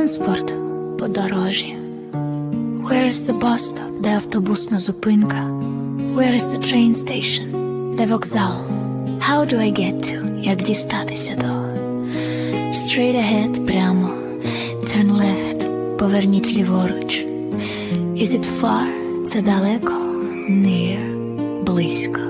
Транспорт подорожі. Where is the bus stop, де автобусна зупинка? Where is the train station, де вокзал? How do I get to, як дістатися до? Straight ahead, прямо. Turn left, поверніть ліворуч. Is it far? Це далеко? Near, близько.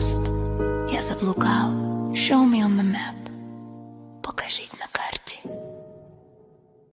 lost. Я заблукав. Show me on the map. Покажіть